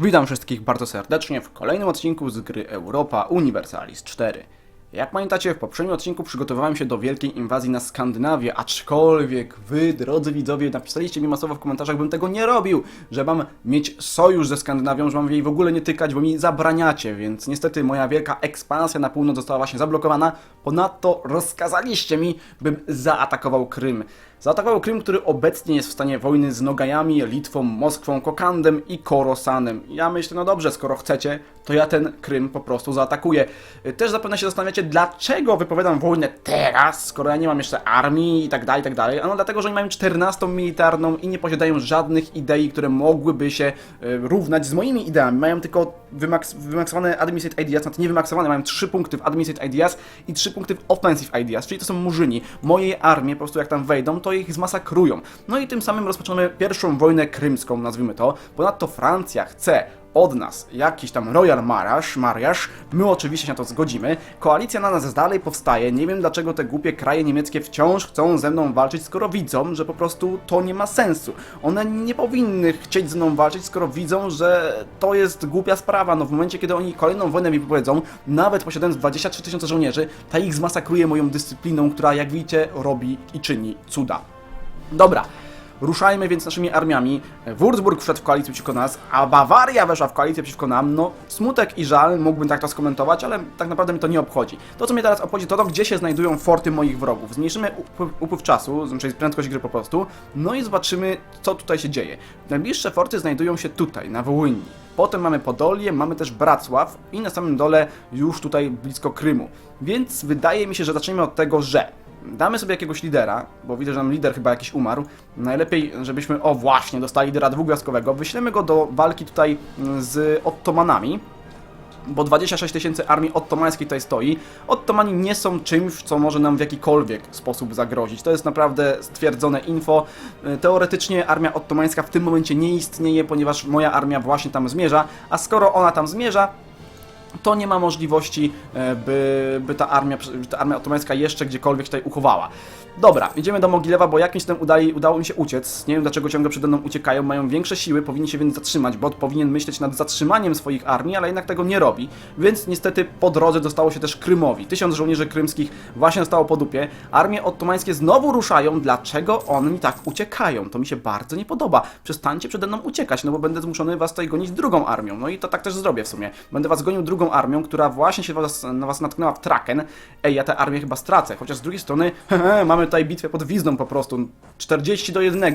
Witam wszystkich bardzo serdecznie w kolejnym odcinku z gry Europa Universalis 4. Jak pamiętacie, w poprzednim odcinku przygotowywałem się do wielkiej inwazji na Skandynawię, aczkolwiek wy, drodzy widzowie, napisaliście mi masowo w komentarzach, bym tego nie robił, że mam mieć sojusz ze Skandynawią, że mam jej w ogóle nie tykać, bo mi zabraniacie, więc niestety moja wielka ekspansja na północ została właśnie zablokowana. Ponadto rozkazaliście mi, bym zaatakował Krym. Zaatakował Krym, który obecnie jest w stanie wojny z Nogajami, Litwą, Moskwą, Kokandem i Korosanem. Ja myślę, no dobrze, skoro chcecie, to ja ten Krym po prostu zaatakuję. Y, Też zapewne się zastanawiacie, dlaczego wypowiadam wojnę teraz, skoro ja nie mam jeszcze armii i tak dalej, i tak dalej. Ano dlatego, że oni mają 14 militarną i nie posiadają żadnych idei, które mogłyby się y, równać z moimi ideami. Mają tylko wymaks wymaksowane Administrate Ideas, znaczy nie wymaksowane, mają 3 punkty w Administrate Ideas i 3 punkty w Offensive Ideas, czyli to są murzyni. Moje armie po prostu jak tam wejdą, to ich zmasakrują. No i tym samym rozpoczynamy pierwszą wojnę krymską, nazwijmy to. Ponadto Francja chce od nas jakiś tam Royal Mariage, mariage. my oczywiście się na to zgodzimy. Koalicja na nas dalej powstaje, nie wiem dlaczego te głupie kraje niemieckie wciąż chcą ze mną walczyć, skoro widzą, że po prostu to nie ma sensu. One nie powinny chcieć ze mną walczyć, skoro widzą, że to jest głupia sprawa. No w momencie, kiedy oni kolejną wojnę mi powiedzą, nawet posiadając 23 tysiące żołnierzy, ta ich zmasakruje moją dyscypliną, która jak widzicie robi i czyni cuda. Dobra, ruszajmy więc naszymi armiami. Würzburg wszedł w koalicję przeciwko nas, a Bawaria weszła w koalicję przeciwko nam. No, smutek i żal, mógłbym tak to skomentować, ale tak naprawdę mi to nie obchodzi. To, co mnie teraz obchodzi, to to, gdzie się znajdują forty moich wrogów. Zmniejszymy upływ, upływ czasu, czyli prędkość gry po prostu, no i zobaczymy, co tutaj się dzieje. Najbliższe forty znajdują się tutaj, na Wołyni. Potem mamy Podolię, mamy też Bracław i na samym dole już tutaj blisko Krymu. Więc wydaje mi się, że zaczniemy od tego, że damy sobie jakiegoś lidera, bo widzę, że nam lider chyba jakiś umarł. Najlepiej, żebyśmy, o właśnie, dostali lidera dwugwiazdkowego. Wyślemy go do walki tutaj mm, z Ottomanami. Bo 26 tysięcy armii ottomańskiej tutaj stoi. Ottomani nie są czymś, co może nam w jakikolwiek sposób zagrozić. To jest naprawdę stwierdzone info. Y, Teoretycznie armia ottomańska w tym momencie nie istnieje, ponieważ moja armia właśnie tam zmierza. A skoro ona tam zmierza, to nie ma możliwości, e, by, by ta armia, ta armia otomańska jeszcze gdziekolwiek tutaj uchowała. Dobra, idziemy do Mogilewa, bo jakimś tym udali, udało mi się uciec. Nie wiem dlaczego ciągle przede mną uciekają, mają większe siły, powinni się więc zatrzymać. Bot powinien myśleć nad zatrzymaniem swoich armii, ale jednak tego nie robi. Więc niestety po drodze dostało się też Krymowi. Tysiąc żołnierzy krymskich właśnie zostało po dupie. Armie ottomańskie znowu ruszają. Dlaczego oni tak uciekają? To mi się bardzo nie podoba. Przestańcie przede mną uciekać, no bo będę zmuszony was tutaj gonić drugą armią. No i to tak też zrobię w sumie. Będę was gonił drugą armią, która właśnie się was, na was natknęła w Traken. Ej, ja tę armię chyba stracę. Chociaż z drugiej strony, mamy tutaj bitwę pod Wizną po prostu. 40 do 1.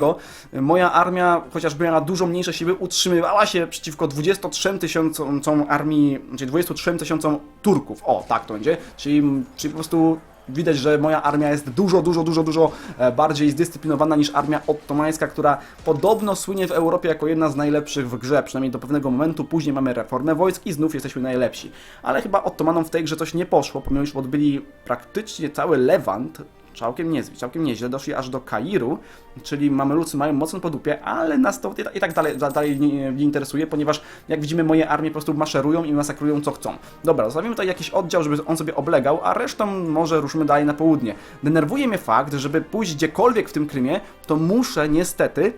Moja armia, chociażby miała dużo mniejsze siły, utrzymywała się przeciwko 23 tysiącom armii, czyli 23 tysiącom Turków. O, tak to będzie. Czyli, czyli po prostu widać, że moja armia jest dużo, dużo, dużo, dużo e, bardziej zdyscyplinowana niż armia ottomańska, która podobno słynie w Europie jako jedna z najlepszych w grze, przynajmniej do pewnego momentu. Później mamy reformę wojsk i znów jesteśmy najlepsi. Ale chyba Ottomanom w tej grze coś nie poszło, pomimo że odbyli praktycznie cały Lewant, całkiem niezły, całkiem nieźle, doszli aż do Kairu, czyli Mamelucy mają mocno po dupie, ale nas to i tak dalej, dalej nie, nie interesuje, ponieważ jak widzimy moje armie po prostu maszerują i masakrują co chcą. Dobra, zostawimy tutaj jakiś oddział, żeby on sobie oblegał, a resztą może ruszymy dalej na południe. Denerwuje mnie fakt, żeby pójść gdziekolwiek w tym Krymie, to muszę niestety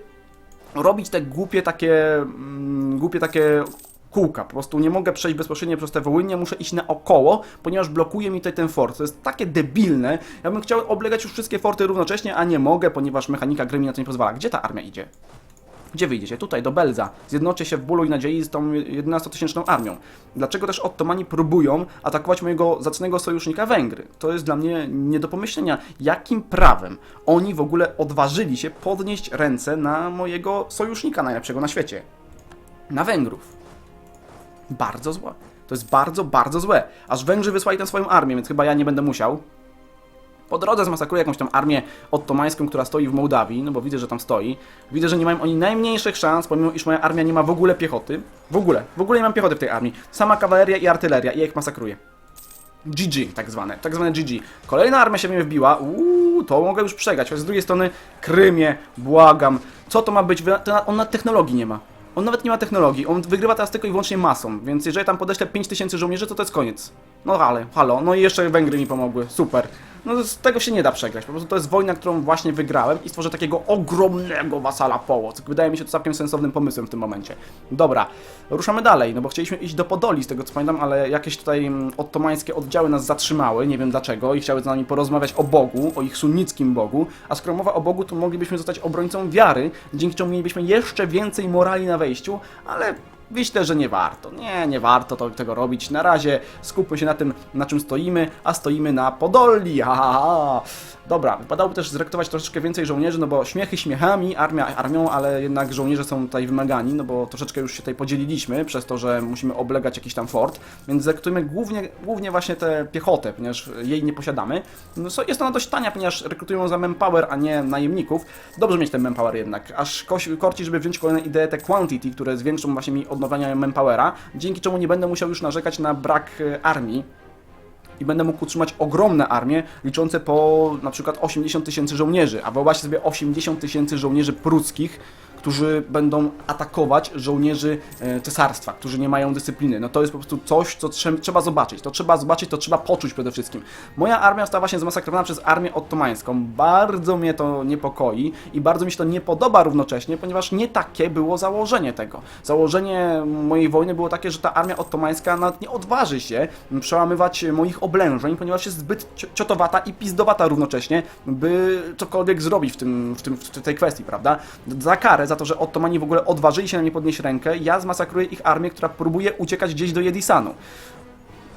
robić te głupie takie, mm, głupie takie kółka. Po prostu nie mogę przejść bezpośrednio przez te Wołynie, muszę iść naokoło, ponieważ blokuje mi tutaj ten fort. To jest takie debilne. Ja bym chciał oblegać już wszystkie forty równocześnie, a nie mogę, ponieważ mechanika gry mi na to nie pozwala. Gdzie ta armia idzie? Gdzie wyjdziecie? Tutaj, do Belza. Zjednoczę się w bólu i nadziei z tą 11-tysięczną armią. Dlaczego też Ottomani próbują atakować mojego zacnego sojusznika Węgry? To jest dla mnie nie do pomyślenia. Jakim prawem oni w ogóle odważyli się podnieść ręce na mojego sojusznika najlepszego na świecie? Na Węgrów. Bardzo złe. To jest bardzo, bardzo złe. Aż Węgrzy wysłali tę swoją armię, więc chyba ja nie będę musiał. Po drodze zmasakruję jakąś tam armię ottomańską, która stoi w Mołdawii, no bo widzę, że tam stoi. Widzę, że nie mają oni najmniejszych szans, pomimo iż moja armia nie ma w ogóle piechoty. W ogóle, w ogóle nie mam piechoty w tej armii. Sama kawaleria i artyleria i ja ich masakruję. GG, tak zwane, tak zwane GG. Kolejna armia się mnie wbiła, uuu, to mogę już przegrać, choć z drugiej strony Krymie, błagam. Co to ma być? On na technologii nie ma. On nawet nie ma technologii, on wygrywa teraz tylko i wyłącznie masą, więc jeżeli tam podeślę 5000 żołnierzy, to to jest koniec. No ale, halo, no i jeszcze Węgry mi pomogły, super. No z tego się nie da przegrać, po prostu to jest wojna, którą właśnie wygrałem i stworzę takiego ogromnego wasala Połock. Wydaje mi się to całkiem sensownym pomysłem w tym momencie. Dobra, ruszamy dalej, no bo chcieliśmy iść do Podoli, z tego co pamiętam, ale jakieś tutaj mm, ottomańskie oddziały nas zatrzymały, nie wiem dlaczego, i chciały z nami porozmawiać o Bogu, o ich sunnickim Bogu, a skoro mowa o Bogu, to moglibyśmy zostać obrońcą wiary, dzięki czemu mielibyśmy jeszcze więcej morali na wejściu, ale Myślę, że nie warto. Nie, nie warto to, tego robić. Na razie skupmy się na tym, na czym stoimy, a stoimy na Podoli. Ha, ha, ha. Dobra, wypadałoby też zrekrutować troszeczkę więcej żołnierzy, no bo śmiechy śmiechami, armia armią, ale jednak żołnierze są tutaj wymagani, no bo troszeczkę już się tutaj podzieliliśmy przez to, że musimy oblegać jakiś tam fort, więc zrekrutujmy głównie, głównie właśnie tę piechotę, ponieważ jej nie posiadamy. No, jest ona dość tania, ponieważ rekrutują za manpower, a nie najemników. Dobrze mieć ten manpower jednak, aż koś- korci, żeby wziąć kolejne idee te quantity, które zwiększą właśnie mi odnowienia manpowera, dzięki czemu nie będę musiał już narzekać na brak e, armii, i będę mógł utrzymać ogromne armie, liczące po na przykład 80 tysięcy żołnierzy. A wyobraźcie sobie 80 tysięcy żołnierzy pruckich, którzy będą atakować żołnierzy e, cesarstwa, którzy nie mają dyscypliny. No to jest po prostu coś, co trze- trzeba zobaczyć. To trzeba zobaczyć, to trzeba poczuć przede wszystkim. Moja armia została właśnie zmasakrowana przez armię ottomańską. Bardzo mnie to niepokoi i bardzo mi się to nie podoba równocześnie, ponieważ nie takie było założenie tego. Założenie mojej wojny było takie, że ta armia ottomańska nawet nie odważy się przełamywać moich oblężeń, ponieważ jest zbyt cio- ciotowata i pizdowata równocześnie, by cokolwiek zrobić w, tym, w, tym, w tej kwestii, prawda? Za karę, za to, że Ottomani w ogóle odważyli się na mnie podnieść rękę, ja zmasakruję ich armię, która próbuje uciekać gdzieś do Jedisanu.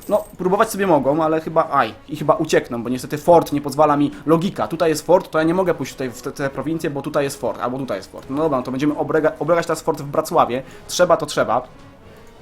No, próbować sobie mogą, ale chyba, aj, i chyba uciekną, bo niestety fort nie pozwala mi, logika, tutaj jest fort, to ja nie mogę pójść tutaj w te, te prowincje, bo tutaj jest fort, albo tutaj jest fort. No dobra, no to będziemy obrega, oblegać teraz fort w Bracławie, trzeba to trzeba.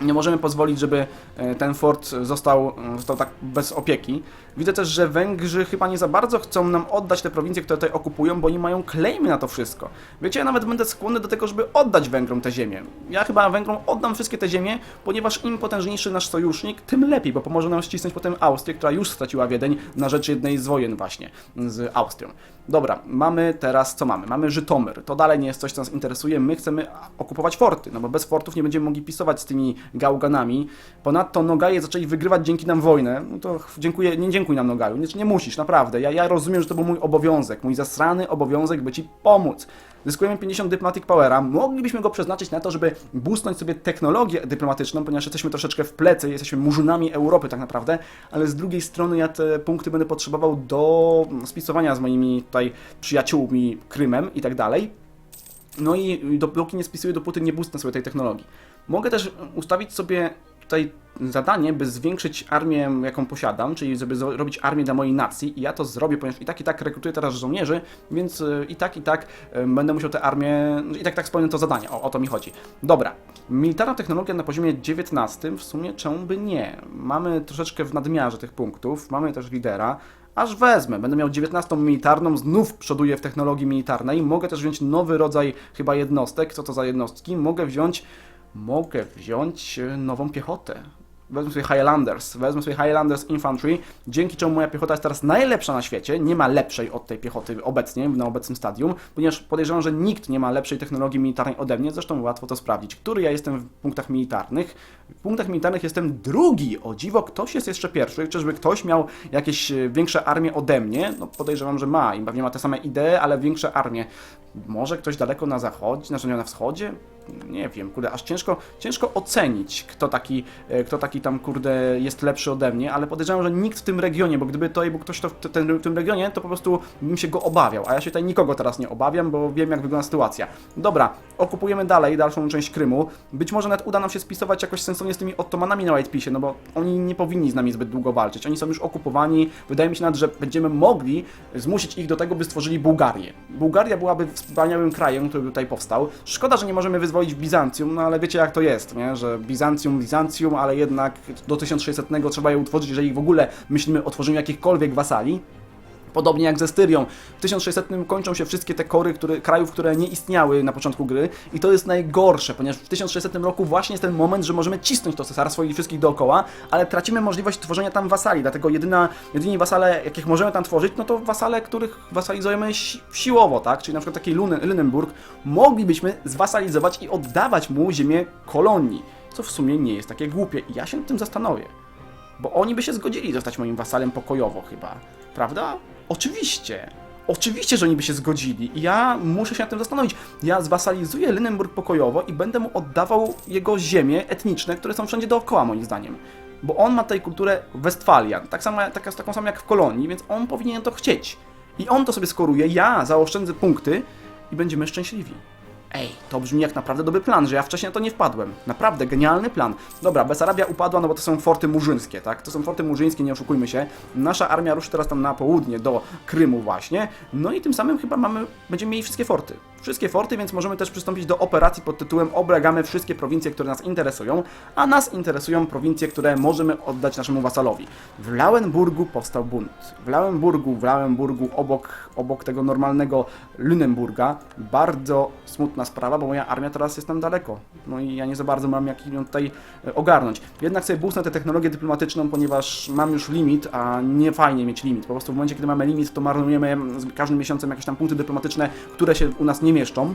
Nie możemy pozwolić, żeby e, ten fort został, został tak bez opieki. Widzę też, że Węgrzy chyba nie za bardzo chcą nam oddać te prowincje, które tutaj okupują, bo oni mają klejmy na to wszystko. Wiecie, ja nawet będę skłonny do tego, żeby oddać Węgrom te ziemię. Ja chyba Węgrom oddam wszystkie te ziemie, ponieważ im potężniejszy nasz sojusznik, tym lepiej, bo pomoże nam ścisnąć potem Austrię, która już straciła Wiedeń na rzecz jednej z wojen właśnie z Austrią. Dobra, mamy teraz, co mamy? Mamy Żytomyr. To dalej nie jest coś, co nas interesuje. My chcemy okupować forty, no bo bez fortów nie będziemy mogli pisować z tymi gałganami. Ponadto Nogaje zaczęli wygrywać dzięki nam wojnę. No to dziękuję, nie dziękuj nam Nogaju, nie, nie musisz, naprawdę. Ja, ja rozumiem, że to był mój obowiązek, mój zasrany obowiązek, by Ci pomóc. Zyskujemy 50 Diplomatic Powera. Moglibyśmy go przeznaczyć na to, żeby boostnąć sobie technologię dyplomatyczną, ponieważ jesteśmy troszeczkę w plecy, jesteśmy murzynami Europy tak naprawdę, ale z drugiej strony ja te punkty będę potrzebował do spisowania z moimi tutaj przyjaciółmi Krymem i tak dalej. No i dopóki nie spisuję, dopóty nie boostnę sobie tej technologii. Mogę też ustawić sobie tutaj zadanie, by zwiększyć armię, jaką posiadam, czyli żeby zrobić armię dla mojej nacji i ja to zrobię, ponieważ i tak, i tak rekrutuję teraz żołnierzy, więc y, i tak, i tak y, będę musiał tę armię, i tak, tak spełnię to zadanie, o, o to mi chodzi. Dobra, militarna technologia na poziomie 19, w sumie czemu by nie? Mamy troszeczkę w nadmiarze tych punktów, mamy też lidera, aż wezmę. Będę miał 19 militarną, znów przoduję w technologii militarnej. Mogę też wziąć nowy rodzaj chyba jednostek. Co to za jednostki? Mogę wziąć mogę wziąć e, nową piechotę. Wezmę sobie Highlanders, wezmę sobie Highlanders Infantry, dzięki czemu moja piechota jest teraz najlepsza na świecie, nie ma lepszej od tej piechoty obecnie, na obecnym stadium, ponieważ podejrzewam, że nikt nie ma lepszej technologii militarnej ode mnie, zresztą łatwo to sprawdzić. Który ja jestem w punktach militarnych? W punktach militarnych jestem drugi, o dziwo, ktoś jest jeszcze pierwszy, czyżby ktoś miał jakieś e, większe armie ode mnie? No podejrzewam, że ma i pewnie ma te same idee, ale większe armie. Może ktoś daleko na zachodzie, znaczy na wschodzie? Nie wiem, kurde, aż ciężko, ciężko ocenić, kto taki, e, kto taki tam, kurde, jest lepszy ode mnie, ale podejrzewam, że nikt w tym regionie, bo gdyby tutaj był ktoś to w te- ten, w tym regionie, to po prostu bym się go obawiał, a ja się tutaj nikogo teraz nie obawiam, bo wiem, jak wygląda sytuacja. Dobra, okupujemy dalej dalszą część Krymu. Być może nawet uda nam się spisować jakoś sensownie z tymi Ottomanami na White Peace, no bo oni nie powinni z nami zbyt długo walczyć. Oni są już okupowani. Wydaje mi się nawet, że będziemy mogli zmusić ich do tego, by stworzyli Bułgarię. Bułgaria byłaby wspaniałym krajem, który tutaj powstał. Szkoda, że nie możemy wyzwolić Bizancjum, no ale wiecie jak to jest, nie? że Bizancjum, Bizancjum, ale jednak do 1600 trzeba je utworzyć, jeżeli w ogóle myślimy o tworzeniu jakichkolwiek wasali. Podobnie jak ze Styrią. W 1600 kończą się wszystkie te kory które, krajów, które nie istniały na początku gry i to jest najgorsze, ponieważ w 1600 roku właśnie jest ten moment, że możemy cisnąć to cesarstwo i wszystkich dookoła, ale tracimy możliwość tworzenia tam wasali, dlatego jedyna, jedyni wasale, jakich możemy tam tworzyć, no to wasale, których wasalizujemy si siłowo, tak? Czyli na przykład taki Lune- Lunenburg moglibyśmy zwasalizować i oddawać mu ziemię kolonii, co w sumie nie jest takie głupie i ja się nad tym zastanowię. Bo oni by się zgodzili zostać moim wasalem pokojowo chyba, prawda? Oczywiście. Oczywiście, że oni by się zgodzili. I ja muszę się nad tym zastanowić. Ja zwasalizuję Lynenburg pokojowo i będę mu oddawał jego ziemie etniczne, które są wszędzie dookoła, moim zdaniem. Bo on ma tutaj kulturę Westfalian, tak samo, taka, taką samą jak w kolonii, więc on powinien to chcieć. I on to sobie skoruje, ja zaoszczędzę punkty i będziemy szczęśliwi. Ej, to brzmi jak naprawdę dobry plan, że ja wcześniej na to nie wpadłem. Naprawdę, genialny plan. Dobra, Besarabia upadła, no bo to są forty murzyńskie, tak? To są forty murzyńskie, nie oszukujmy się. Nasza armia ruszy teraz tam na południe, do Krymu właśnie. No i tym samym chyba mamy, będziemy mieli wszystkie forty. Wszystkie forty, więc możemy też przystąpić do operacji pod tytułem Obragamy wszystkie prowincje, które nas interesują, a nas interesują prowincje, które możemy oddać naszemu wasalowi. W Lauenburgu powstał bunt. W Lauenburgu, w Lauenburgu obok, obok tego normalnego Lünenburga, bardzo smutna sprawa, bo moja armia teraz jest tam daleko. No i ja nie za bardzo mam jak ją tutaj e, ogarnąć. Jednak sobie boostnę tę technologię dyplomatyczną, ponieważ mam już limit, a nie fajnie mieć limit. Po prostu w momencie, kiedy mamy limit, to marnujemy z każdym miesiącem jakieś tam punkty dyplomatyczne, które się u nas nie mieszczą.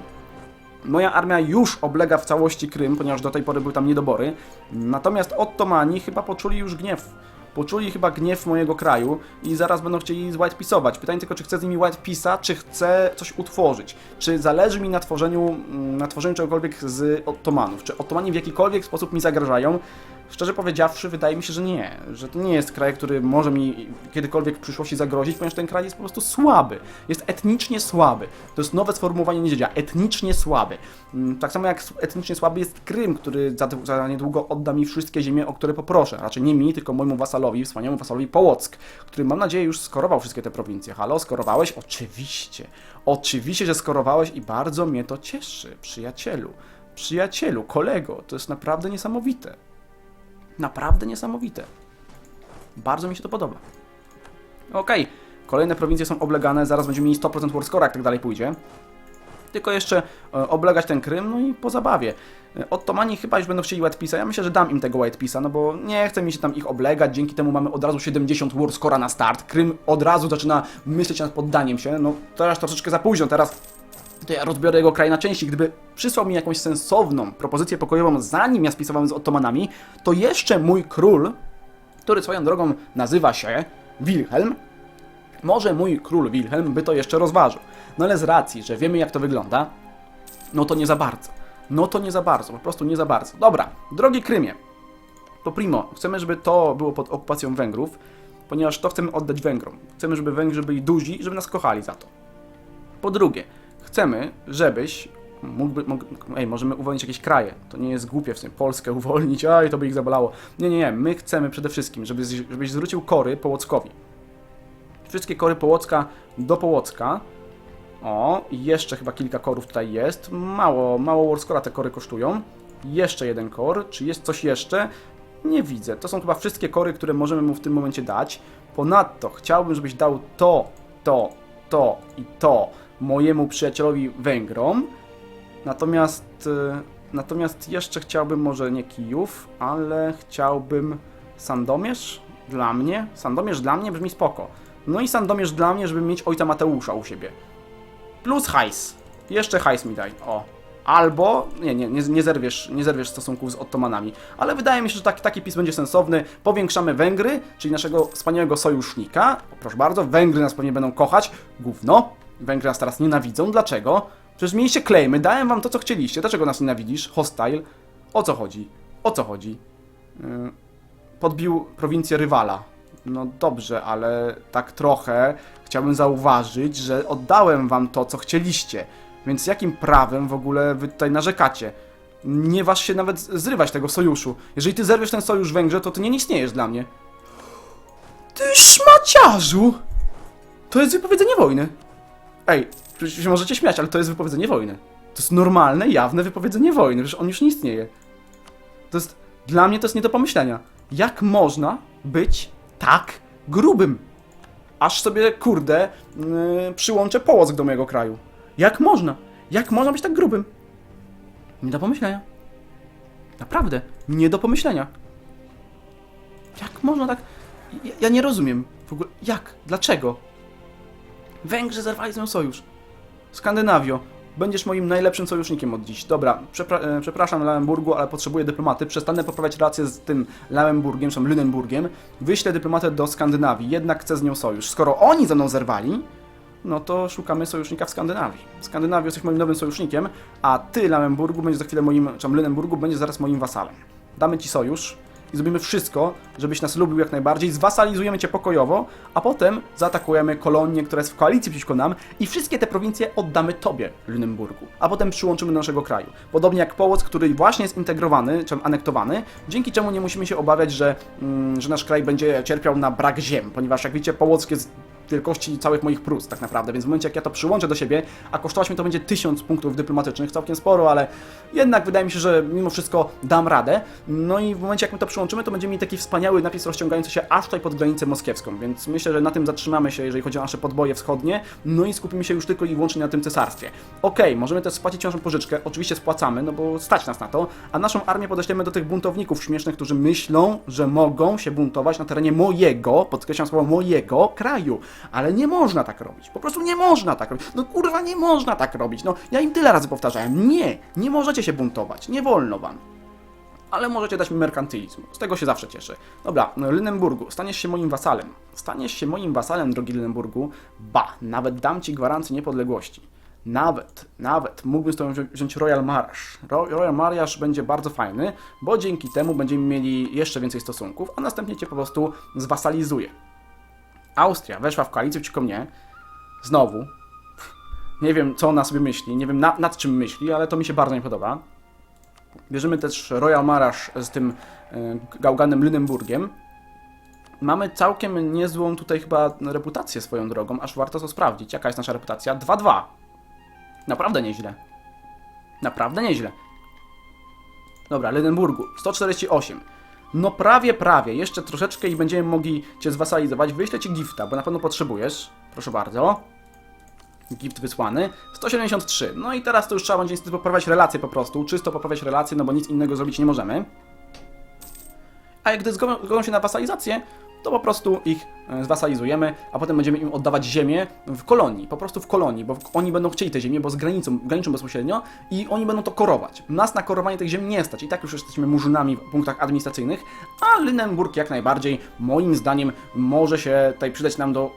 Moja armia już oblega w całości Krym, ponieważ do tej pory były tam niedobory. Natomiast Ottomani chyba poczuli już gniew. Poczuli chyba gniew mojego kraju i zaraz będą chcieli z White Peace'ować. Pytanie tylko, czy chcę z nimi White Peace'a, czy chcę coś utworzyć. Czy zależy mi na tworzeniu, mm, na tworzeniu czegokolwiek z Ottomanów. Czy Ottomani w jakikolwiek sposób mi zagrażają? Szczerze powiedziawszy, wydaje mi się, że nie. Że to nie jest kraj, który może mi kiedykolwiek w przyszłości zagrozić, ponieważ ten kraj jest po prostu słaby. Jest etnicznie słaby. To jest nowe sformułowanie niedźwiedzia. Etnicznie słaby. Mm, Tak samo jak etnicznie słaby jest Krym, który za, za niedługo odda mi wszystkie ziemie, o które poproszę. Raczej nie mi, tylko mojemu wasalowi, wspaniałemu wasalowi Połock, który mam nadzieję już skorował wszystkie te prowincje. Halo, skorowałeś? Oczywiście. Oczywiście, że skorowałeś i bardzo mnie to cieszy, przyjacielu. Przyjacielu, kolego, to jest naprawdę niesamowite. Naprawdę niesamowite. Bardzo mi się to podoba. Okej, kolejne prowincje są oblegane, zaraz będziemy mieli 100% war score, jak tak dalej pójdzie. Tylko jeszcze e, oblegać ten Krym, no i po zabawie. E, Ottomani chyba już będą chcieli White. Ja myślę, że dam im tego White no bo nie chce mi się tam ich oblegać. Dzięki temu mamy od razu 70 war score'a na start. Krym od razu zaczyna myśleć nad poddaniem się. No teraz troszeczkę za późno, teraz to ja rozbiorę jego kraj na części. Gdyby przysłał mi jakąś sensowną propozycję pokojową, zanim ja spisywałem z Ottomanami, to jeszcze mój król, który swoją drogą nazywa się Wilhelm, może mój król Wilhelm by to jeszcze rozważył. No ale z racji, że wiemy jak to wygląda, no to nie za bardzo. No to nie za bardzo, po prostu nie za bardzo. Dobra, drogi Krymie, to primo, chcemy, żeby to było pod okupacją Węgrów, ponieważ to chcemy oddać Węgrom. Chcemy, żeby Węgrzy byli duzi żeby nas kochali za to. Po drugie, chcemy, żebyś mógłby, mógł, ej, możemy uwolnić jakieś kraje. To nie jest głupie w sumie Polskę uwolnić, aj, to by ich zabolało. Nie, nie, nie. My chcemy przede wszystkim, żeby, żebyś zwrócił kory Połockowi. Wszystkie kory Połocka do Połocka. O, jeszcze chyba kilka korów tutaj jest. Mało, mało Warscora te kory kosztują. Jeszcze jeden kor. Czy jest coś jeszcze? Nie widzę. To są chyba wszystkie kory, które możemy mu w tym momencie dać. Ponadto chciałbym, żebyś dał to, to, to i to mojemu przyjacielowi Węgrom. Natomiast, y, natomiast jeszcze chciałbym może nie Kijów, ale chciałbym Sandomierz dla mnie. Sandomierz dla mnie brzmi spoko. No i Sandomierz dla mnie, żeby mieć ojca Mateusza u siebie. Plus hajs. Jeszcze hajs mi daj. O. Albo, nie, nie, nie, nie, zerwiesz, nie zerwiesz stosunków z Ottomanami, ale wydaje mi się, że taki, taki pis będzie sensowny. Powiększamy Węgry, czyli naszego wspaniałego sojusznika. O, proszę bardzo, Węgry nas pewnie będą kochać. Gówno. Węgry nas teraz nienawidzą. Dlaczego? Przecież mieliście claimy, dałem wam to, co chcieliście. Dlaczego nas nienawidzisz? Hostile. O co chodzi? O co chodzi? Yy, podbił prowincję rywala. No dobrze, ale tak trochę chciałbym zauważyć, że oddałem wam to, co chcieliście. Więc jakim prawem w ogóle wy tutaj narzekacie? Nie waż się nawet zrywać tego sojuszu. Jeżeli ty zerwiesz ten sojusz Węgrze, to ty nie istniejesz dla mnie. Ty szmaciarzu! To jest wypowiedzenie wojny. Ej, się możecie śmiać, ale to jest wypowiedzenie wojny. To jest normalne, jawne wypowiedzenie wojny, przecież on już nie istnieje. To jest, dla mnie to jest nie do pomyślenia. Jak można być tak grubym? Aż sobie, kurde, yy, przyłączę Połock do mojego kraju. Jak można? Jak można być tak grubym? Nie do pomyślenia. Naprawdę, nie do pomyślenia. Jak można tak... Ja, ja nie rozumiem w ogóle, jak? Dlaczego? Węgrzy zerwali ze mną sojusz. Skandynawio, Będziesz moim najlepszym sojusznikiem od dziś. Dobra, przepra e, przepraszam Lauenburgu, ale potrzebuję dyplomaty. Przestanę poprawiać relacje z tym Lauenburgiem, czy tam Lünenburgiem. Wyślę dyplomatę do Skandynawii, jednak chcę z nią sojusz. Skoro oni ze mną zerwali, no to szukamy sojusznika w Skandynawii. W Skandynawii jesteś moim nowym sojusznikiem, a ty, Lauenburgu, będziesz za chwilę moim, czy tam Lünenburgu, będziesz zaraz moim wasalem. Damy ci sojusz i zrobimy wszystko, żebyś nas lubił jak najbardziej, zwasalizujemy cię pokojowo, a potem zaatakujemy kolonię, która jest w koalicji przeciwko nam i wszystkie te prowincje oddamy tobie, Lünenburgu, a potem przyłączymy do naszego kraju. Podobnie jak Połock, który właśnie jest integrowany, czy anektowany, dzięki czemu nie musimy się obawiać, że, mm, że nasz kraj będzie cierpiał na brak ziem, ponieważ jak widzicie, Połock jest wielkości całych moich Prus tak naprawdę, więc w momencie jak ja to przyłączę do siebie, a kosztować mi to będzie 1000 punktów dyplomatycznych, całkiem sporo, ale jednak wydaje mi się, że mimo wszystko dam radę. No i w momencie jak my to przyłączymy, to będziemy mieli taki wspaniały napis rozciągający się aż tutaj pod granicę moskiewską, więc myślę, że na tym zatrzymamy się, jeżeli chodzi o nasze podboje wschodnie, no i skupimy się już tylko i wyłącznie na tym cesarstwie. Okej, możemy też spłacić naszą pożyczkę, oczywiście spłacamy, no bo stać nas na to, a naszą armię podeślemy do tych buntowników śmiesznych, którzy myślą, że mogą się buntować na terenie mojego, podkreślam słowo mojego, kraju. Ale nie można tak robić. Po prostu nie można tak robić. No kurwa, nie można tak robić. No, ja im tyle razy powtarzałem. Nie, nie możecie się buntować. Nie wolno wam. Ale możecie dać mi merkantylizm. Z tego się zawsze cieszę. Dobra, no, Lynenburgu, staniesz się moim wasalem. Staniesz się moim wasalem, drogi Lynenburgu. Ba, nawet dam ci gwarancję niepodległości. Nawet, nawet mógłbym z tobą wziąć- Royal Marriage. Ro Royal Marriage będzie bardzo fajny, bo dzięki temu będziemy mieli jeszcze więcej stosunków, a następnie cię po prostu zwasalizuję. Austria weszła w koalicję przeciwko mnie. Znowu. Nie wiem, co ona sobie myśli, nie wiem na, nad czym myśli, ale to mi się bardzo nie podoba. Bierzemy też Royal Marriage z tym e, gałganem Lünenburgiem. Mamy całkiem niezłą tutaj chyba reputację swoją drogą, aż warto to sprawdzić. Jaka jest nasza reputacja? 2-2. Naprawdę nieźle. Naprawdę nieźle. Dobra, Lynenburgu, 148. No prawie, prawie. Jeszcze troszeczkę i będziemy mogli Cię zwasalizować. Wyślę Ci gifta, bo na pewno potrzebujesz. Proszę bardzo. Gift wysłany. 173. No i teraz to już trzeba będzie niestety poprawiać relacje po prostu. Czysto poprawiać relacje, no bo nic innego zrobić nie możemy. A jak gdy zgodzą się na wasalizację, to po prostu ich e, zwasalizujemy, a potem będziemy im oddawać ziemię w kolonii, po prostu w kolonii, bo oni będą chcieli te ziemię, bo z granicą, graniczą bezpośrednio i oni będą to korować. Nas na korowanie tych ziem nie stać i tak już jesteśmy murzynami w punktach administracyjnych, a Lynenburg jak najbardziej, moim zdaniem, może się tutaj przydać nam do,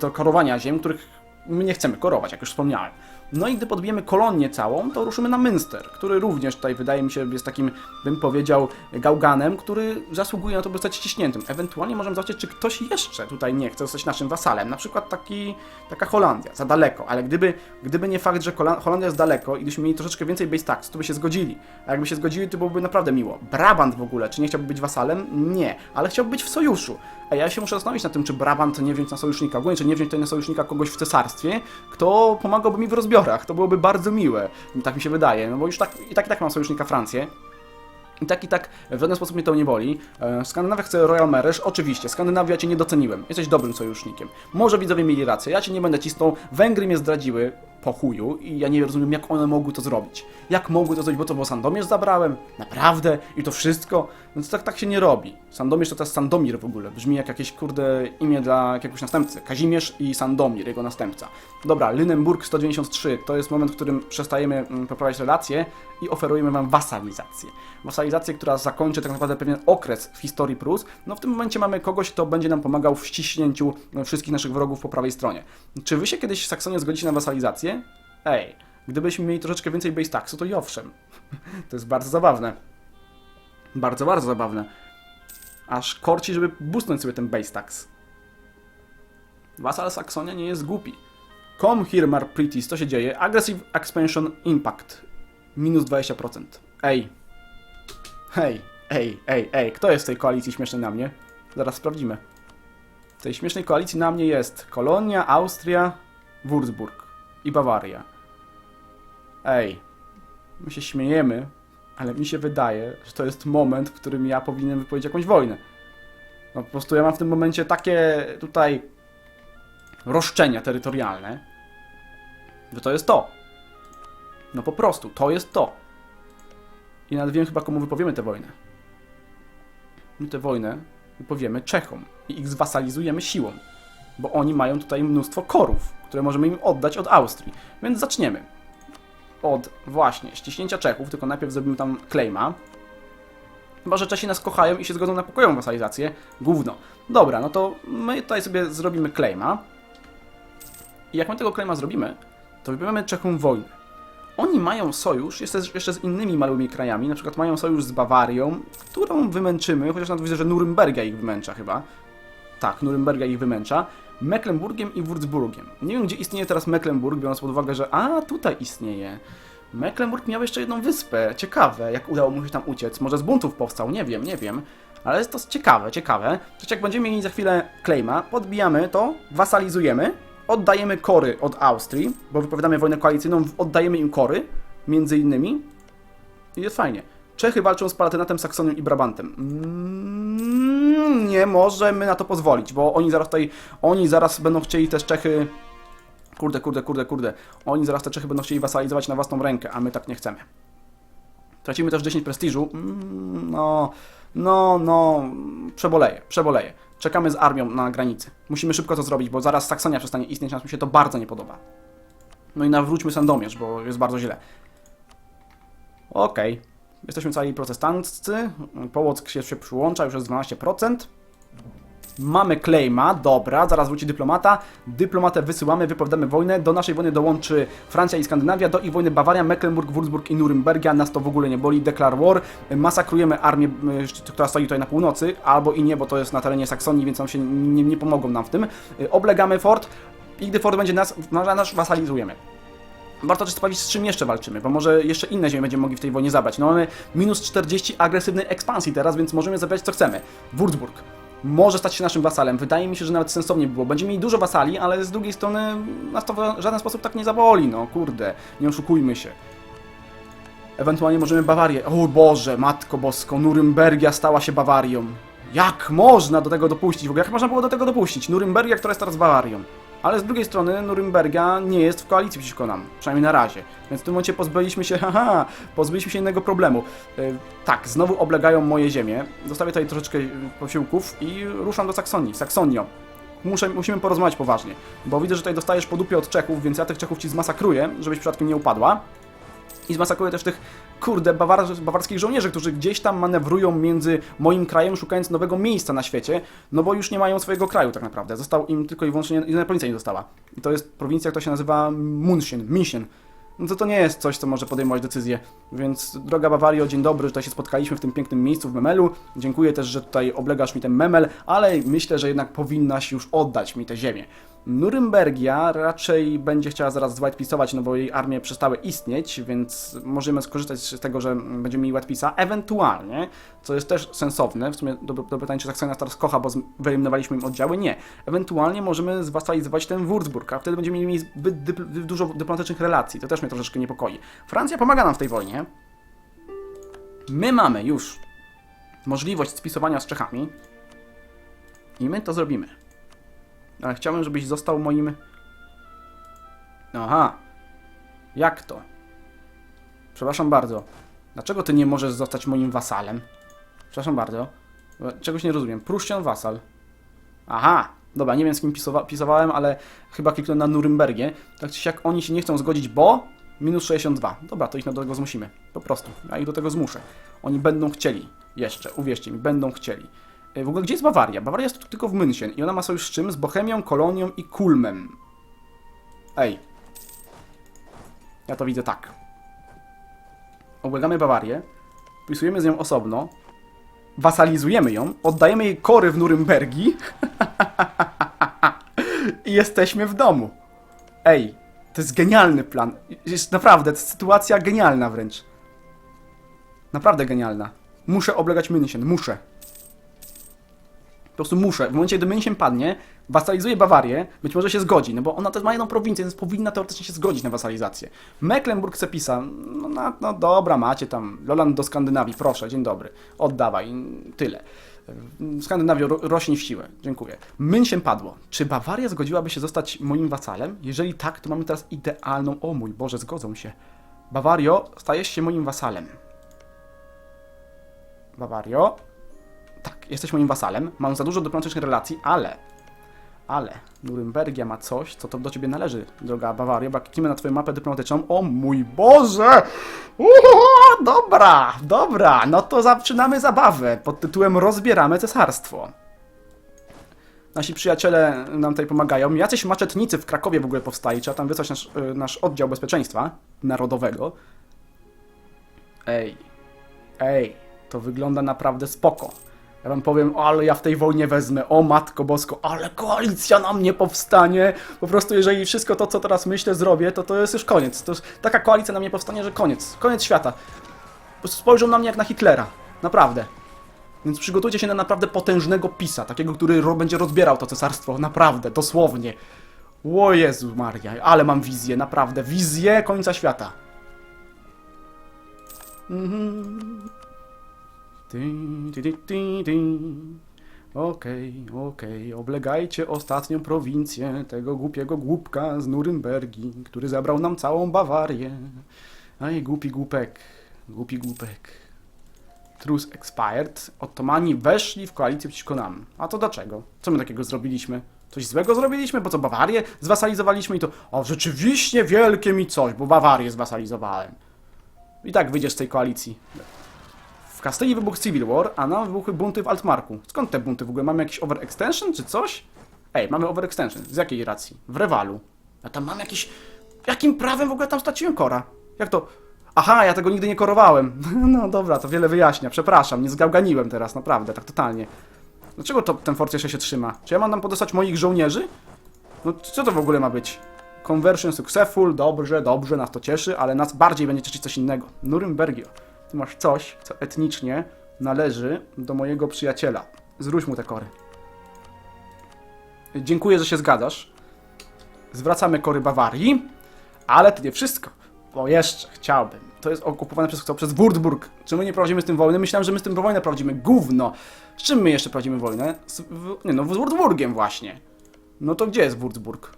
do korowania ziem, których my nie chcemy korować, jak już wspomniałem. No i gdy podbijemy kolonię całą, to ruszymy na Münster, który również tutaj wydaje mi się jest takim, bym powiedział, gałganem, który zasługuje na to, by zostać ściśniętym. Ewentualnie możemy zobaczyć, czy ktoś jeszcze tutaj nie chce zostać naszym wasalem, na przykład taki, taka Holandia, za daleko, ale gdyby, gdyby nie fakt, że Holandia jest daleko i gdybyśmy mieli troszeczkę więcej base tax, to by się zgodzili. A jakby się zgodzili, to byłoby naprawdę miło. Brabant w ogóle, czy nie chciałby być wasalem? Nie, ale chciałby być w sojuszu. A ja się muszę zastanowić nad tym, czy Brabant nie wziąć na sojusznika, ogólnie, czy nie wziąć tutaj na sojusznika kogoś w cesarstwie, kto pomagałby mi w To byłoby bardzo miłe. Tak mi się wydaje, no bo już tak i tak, i tak mam sojusznika Francję. I tak i tak w żaden sposób mnie to nie boli. E, Skandynawia chce Royal Marriage. Oczywiście, Skandynawia cię nie doceniłem. Jesteś dobrym sojusznikiem. Może widzowie mieli rację, ja cię nie będę cisnął. Węgry mnie zdradziły po chuju i ja nie rozumiem, jak one mogły to zrobić. Jak mogły to zrobić, bo to bo Sandomierz zabrałem? Naprawdę? I to wszystko? No to tak, tak się nie robi. Sandomierz to teraz Sandomir w ogóle. Brzmi jak jakieś kurde imię dla jakiegoś następcy. Kazimierz i Sandomir, jego następca. Dobra, Lynenburg 193 to jest moment, w którym przestajemy mm, poprawiać relacje i oferujemy wam wasalizację. Wasalizację, która zakończy tak naprawdę pewien okres w historii Prus. No w tym momencie mamy kogoś, kto będzie nam pomagał w ściśnięciu e, wszystkich naszych wrogów po prawej stronie. Czy wy się kiedyś Saksonia zgodzicie na wasalizację? Ej, gdybyśmy mieli troszeczkę więcej base taxu, to i owszem. to jest bardzo zabawne. Bardzo, bardzo zabawne. Aż korci, żeby boostnąć sobie ten base tax. Wasal Saksonia nie jest głupi. Come here, Mark Pretties, co się dzieje? Aggressive Expansion Impact. Minus 20%. Ej. Hej, ej, ej, ej. Kto jest w tej koalicji śmiesznej na mnie? Zaraz sprawdzimy. W tej śmiesznej koalicji na mnie jest Kolonia, Austria, Würzburg i Bawaria. Ej. My się śmiejemy, ale mi się wydaje, że to jest moment, w którym ja powinienem wypowiedzieć jakąś wojnę. No po prostu ja mam w tym momencie takie tutaj roszczenia terytorialne, że to jest to. No po prostu, to jest to. I nawet wiem chyba, komu wypowiemy tę wojnę. My tę wojnę wypowiemy Czechom i ich zwasalizujemy siłą, bo oni mają tutaj mnóstwo korów, które możemy im oddać od Austrii. Więc zaczniemy. od właśnie ściśnięcia Czechów, tylko najpierw zrobimy tam claima. Chyba, że Czesi nas kochają i się zgodzą na pokojową wasalizację. Gówno. Dobra, no to my tutaj sobie zrobimy claima. I jak my tego claima zrobimy, to wybierzemy Czechom wojnę. Oni mają sojusz jeszcze, jeszcze z innymi małymi krajami, na przykład mają sojusz z Bawarią, którą wymęczymy, chociaż nawet widzę, że Nuremberga ich wymęcza chyba. Tak, Nuremberga ich wymęcza. Mecklenburgiem i Würzburgiem. Nie wiem, gdzie istnieje teraz Mecklenburg, biorąc pod uwagę, że a, tutaj istnieje. Mecklenburg miał jeszcze jedną wyspę. Ciekawe, jak udało mu się tam uciec. Może z buntów powstał, nie wiem, nie wiem. Ale jest to ciekawe, ciekawe. Przecież jak będziemy mieli za chwilę claima, podbijamy to, wasalizujemy, oddajemy kory od Austrii, bo wypowiadamy wojnę koalicyjną, oddajemy im kory, między innymi. I jest fajnie. Czechy walczą z Palatynatem, Saksonią i Brabantem. Mm, nie możemy na to pozwolić, bo oni zaraz tutaj, oni zaraz będą chcieli też Czechy... Kurde, kurde, kurde, kurde. Oni zaraz te Czechy będą chcieli wasalizować na własną rękę, a my tak nie chcemy. Tracimy też 10 prestiżu. Mm, no, no, no, przeboleję, przeboleję. Czekamy z armią na granicy. Musimy szybko to zrobić, bo zaraz Saksonia przestanie istnieć, nas mi się to bardzo nie podoba. No i nawróćmy Sandomierz, bo jest bardzo źle. Okej. Jesteśmy cali protestanccy. Połock się przyłącza, już jest 12%. Mamy claima, dobra, zaraz wróci dyplomata. Dyplomatę wysyłamy, wypowiadamy wojnę. Do naszej wojny dołączy Francja i Skandynawia, do ich wojny Bawaria, Mecklenburg, Würzburg i Nurembergia. Nas to w ogóle nie boli. Declare war. Masakrujemy armię, y, która stoi tutaj na północy, albo i nie, bo to jest na terenie Saksonii, więc tam się nie, nie pomogą nam w tym. Y, Oblegamy fort i gdy fort będzie nas, nasz wasalizujemy. Warto też sprawdzić, z czym jeszcze walczymy, bo może jeszcze inne ziemie będziemy mogli w tej wojnie zabrać. No mamy minus 40 agresywnej ekspansji teraz, więc możemy zabrać co chcemy. Würzburg może stać się naszym wasalem. Wydaje mi się, że nawet sensownie by było. Będziemy mieli dużo wasali, ale z drugiej strony nas to w żaden sposób tak nie zaboli. No kurde, nie oszukujmy się. Ewentualnie możemy Bawarię. O Boże, Matko Bosko, Nurembergia stała się Bawarią. Jak można do tego dopuścić? W ogóle jak można było do tego dopuścić? Nurembergia, która jest teraz Bawarią. Ale z drugiej strony Nuremberga nie jest w koalicji przeciwko nam, przynajmniej na razie. Więc w tym momencie pozbyliśmy się, haha, pozbyliśmy się innego problemu. Yy, tak, znowu oblegają moje ziemię. Zostawię tutaj troszeczkę yy, posiłków i ruszam do Saksonii. Saksonio. Muszę, musimy porozmawiać poważnie, bo widzę, że tutaj dostajesz po dupie od Czechów, więc ja tych Czechów ci zmasakruję, żebyś przypadkiem nie upadła. I zmasakruję też tych, kurde, bawar, bawarskich żołnierzy, którzy gdzieś tam manewrują między moim krajem, szukając nowego miejsca na świecie, no bo już nie mają swojego kraju tak naprawdę. Został im tylko i wyłącznie, jedna prowincja nie została. I to jest prowincja, która się nazywa München, München. No to to nie jest coś, co może podejmować decyzję. Więc, droga Bawario, dzień dobry, że tutaj się spotkaliśmy w tym pięknym miejscu w Memelu. Dziękuję też, że tutaj oblegasz mi ten Memel, ale myślę, że jednak powinnaś już oddać mi tę ziemię. Nurembergia raczej będzie chciała zaraz zwhitepisować, no bo jej armie przestały istnieć, więc możemy skorzystać z tego, że będziemy mieli whitepisa. Ewentualnie, co jest też sensowne, w sumie dobre, dobre pytanie, czy Saksonia nas teraz kocha, bo wyeliminowaliśmy im oddziały? Nie. Ewentualnie możemy zwasalizować ten Würzburg, a wtedy będziemy mieli zbyt dypl- dużo dyplomatycznych relacji. To też mnie troszeczkę niepokoi. Francja pomaga nam w tej wojnie. My mamy już możliwość spisowania z Czechami i my to zrobimy. Ale chciałbym, żebyś został moim... Aha. Jak to? Przepraszam bardzo. Dlaczego ty nie możesz zostać moim wasalem? Przepraszam bardzo. Czegoś nie rozumiem. Pruszczan wasal. Aha. Dobra, nie wiem z kim pisowa pisowałem, ale chyba kliknąłem na Nurembergię. Tak czy siak oni się nie chcą zgodzić, bo... Minus 62. Dobra, to ich do tego zmusimy. Po prostu. Ja ich do tego zmuszę. Oni będą chcieli. Jeszcze. Uwierzcie mi, będą chcieli. E, W ogóle gdzie jest Bawaria? Bawaria jest tu tylko w München i ona ma sojusz z czym? Z Bohemią, Kolonią i Kulmem. Ej. Ja to widzę tak. Oblegamy Bawarię, wpisujemy z nią osobno, wasalizujemy ją, oddajemy jej kory w Nurembergi i jesteśmy w domu. Ej, to jest genialny plan. Jest naprawdę, to jest sytuacja genialna wręcz. Naprawdę genialna. Muszę oblegać München, muszę. Po prostu muszę. W momencie, gdy München padnie, wasalizuje Bawarię, być może się zgodzi, no bo ona też ma jedną prowincję, więc powinna teoretycznie się zgodzić na wasalizację. Mecklenburg se pisa, no, no, no dobra, macie tam, Loland do Skandynawii, proszę, dzień dobry, oddawaj, tyle. Skandynawio, ro, rośnie w siłę, dziękuję. München padło. Czy Bawaria zgodziłaby się zostać moim wasalem? Jeżeli tak, to mamy teraz idealną, o mój Boże, zgodzą się. Bawario, stajesz się moim wasalem. Bawario, tak, jesteś moim wasalem, mam za dużo dyplomatycznych relacji, ale Ale Nurembergia ma coś, co to do ciebie należy, droga Bawario, bo na twoją mapę dyplomatyczną, o mój Boże! Uuu, dobra, dobra, no to zaczynamy zabawę pod tytułem Rozbieramy cesarstwo. Nasi przyjaciele nam tutaj pomagają. Jacyś maczetnicy w Krakowie w ogóle powstali. Trzeba tam wysłać nasz, y, nasz oddział bezpieczeństwa narodowego. Ej, ej, to wygląda naprawdę spoko. Ja wam powiem, ale ja w tej wojnie wezmę, o matko bosko, ale koalicja na mnie powstanie. Po prostu jeżeli wszystko to, co teraz myślę, zrobię, to to jest już koniec. To taka koalicja na mnie powstanie, że koniec, koniec świata. Spojrzą na mnie jak na Hitlera. Naprawdę. Więc przygotujcie się na naprawdę potężnego pisa, takiego, który będzie rozbierał to cesarstwo, naprawdę, dosłownie. O Jezu Maria, ale mam wizję, naprawdę, wizję końca świata. Mhm. Okej, okej, oblegajcie ostatnią prowincję tego głupiego głupka z Nurembergi, który zabrał nam całą Bawarię. Aj, głupi głupek, głupi głupek. Truce expired. Ottomani weszli w koalicję przeciwko nam. A to dlaczego? Co my takiego zrobiliśmy? Coś złego zrobiliśmy? Bo co, Bawarię zwasalizowaliśmy i to... O, rzeczywiście wielkie mi coś, bo Bawarię zwasalizowałem. I tak wyjdziesz z tej koalicji. W Kastylii wybuchł Civil War, a nam wybuchły bunty w Altmarku. Skąd te bunty w ogóle? Mamy jakiś overextension czy coś? Ej, mamy overextension. Z jakiej racji? W Rewalu. A tam mam jakiś... Jakim prawem w ogóle tam straciłem kora? Jak to... Aha, ja tego nigdy nie korowałem. No dobra, to wiele wyjaśnia. Przepraszam, nie zgałganiłem teraz, naprawdę, tak totalnie. Dlaczego to, ten fort jeszcze się trzyma? Czy ja mam tam podostać moich żołnierzy? No co to w ogóle ma być? Conversion successful, dobrze, dobrze, nas to cieszy, ale nas bardziej będzie cieszyć coś innego. Nurembergio, ty masz coś, co etnicznie należy do mojego przyjaciela. Zwróć mu te kory. Dziękuję, że się zgadzasz. Zwracamy kory Bawarii, ale to nie wszystko. Bo jeszcze chciałbym. To jest okupowane przez kto? Przez Würzburg. Czy my nie prowadzimy z tym wojny? Myślałem, że my z tym wojnę prowadzimy. Gówno. Z czym my jeszcze prowadzimy wojnę? Z, w, nie no, z Würzburgiem właśnie. No to gdzie jest Würzburg?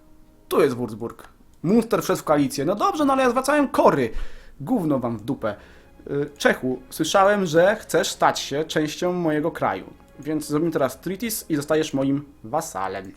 Tu jest Würzburg. Munster wszedł w koalicję. No dobrze, no ale ja zwracałem kory. Gówno wam w dupę. Y, Czechu, słyszałem, że chcesz stać się częścią mojego kraju. Więc zrobimy teraz treaties i zostajesz moim wasalem.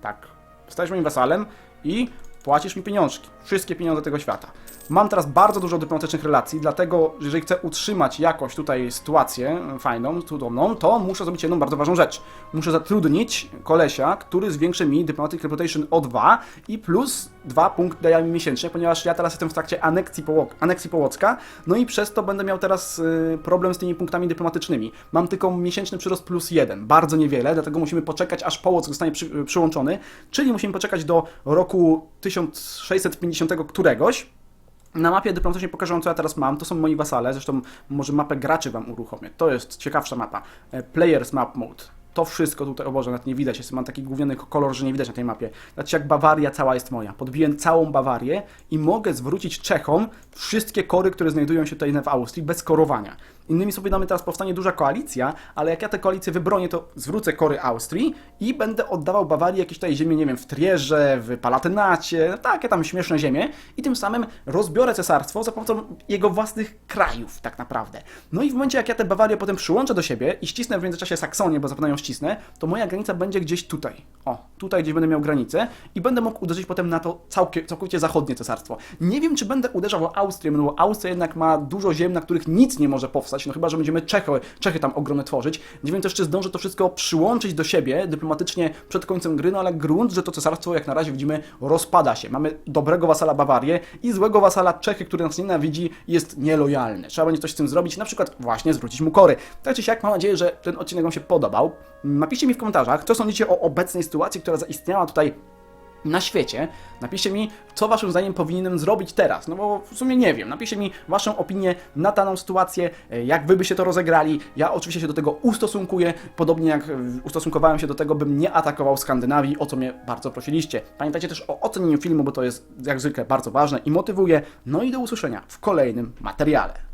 Tak. Zostajesz moim wasalem i płacisz mi pieniążki. Wszystkie pieniądze tego świata. Mam teraz bardzo dużo dyplomatycznych relacji, dlatego jeżeli chcę utrzymać jakoś tutaj sytuację fajną, cudowną, to muszę zrobić jedną bardzo ważną rzecz. Muszę zatrudnić kolesia, który zwiększy mi Diplomatic Reputation o 2 i plus 2 punkty daje mi miesięcznie, ponieważ ja teraz jestem w trakcie aneksji, Połok aneksji Połocka, no i przez to będę miał teraz y, problem z tymi punktami dyplomatycznymi. Mam tylko miesięczny przyrost plus 1, bardzo niewiele, dlatego musimy poczekać, aż Połock zostanie przy, przyłączony, czyli musimy poczekać do roku 1650 któregoś, na mapie dyplomatycznej pokażę co ja teraz mam. To są moi wasale, zresztą może mapę graczy wam uruchomię. To jest ciekawsza mapa. E, Players Map Mode. To wszystko tutaj, o Boże, nawet nie widać, jest, mam taki gówniany kolor, że nie widać na tej mapie. Znaczy jak Bawaria cała jest moja. Podbiłem całą Bawarię i mogę zwrócić Czechom wszystkie kory, które znajdują się tutaj w Austrii, bez korowania. Innymi słowy, damy teraz powstanie duża koalicja, ale jak ja tę koalicję wybronię, to zwrócę kory Austrii i będę oddawał Bawarii jakieś tutaj ziemię, nie wiem, w Trierze, w Palatynacie, no takie tam śmieszne ziemie i tym samym rozbiorę cesarstwo za pomocą jego własnych krajów, tak naprawdę. No i w momencie, jak ja tę Bawarię potem przyłączę do siebie i ścisnę w międzyczasie Saksonię, bo zapewne ją ścisnę, to moja granica będzie gdzieś tutaj. O, tutaj gdzieś będę miał granicę i będę mógł uderzyć potem na to całkowicie zachodnie cesarstwo. Nie wiem, czy będę uderzał w Austrię, no bo Austria jednak ma dużo ziem, na których nic nie może powstać, no chyba, że będziemy Czechy, Czechy tam ogromne tworzyć. Nie wiem też, czy zdążę to wszystko przyłączyć do siebie dyplomatycznie przed końcem gry, no ale grunt, że to cesarstwo, jak na razie widzimy, rozpada się. Mamy dobrego wasala Bawarię i złego wasala Czechy, który nas nienawidzi jest nielojalny. Trzeba będzie coś z tym zrobić, na przykład właśnie zwrócić mu kory. Tak czy siak, mam nadzieję, że ten odcinek Wam się podobał. Napiszcie mi w komentarzach, co sądzicie o obecnej sytuacji, która zaistniała tutaj na świecie. Napiszcie mi, co waszym zdaniem powinienem zrobić teraz, no bo w sumie nie wiem. Napiszcie mi waszą opinię na daną sytuację, e, jak wy byście to rozegrali. Ja oczywiście się do tego ustosunkuję, podobnie jak e, ustosunkowałem się do tego, bym nie atakował Skandynawii, o co mnie bardzo prosiliście. Pamiętajcie też o ocenieniu filmu, bo to jest jak zwykle bardzo ważne i motywuje. No i do usłyszenia w kolejnym materiale.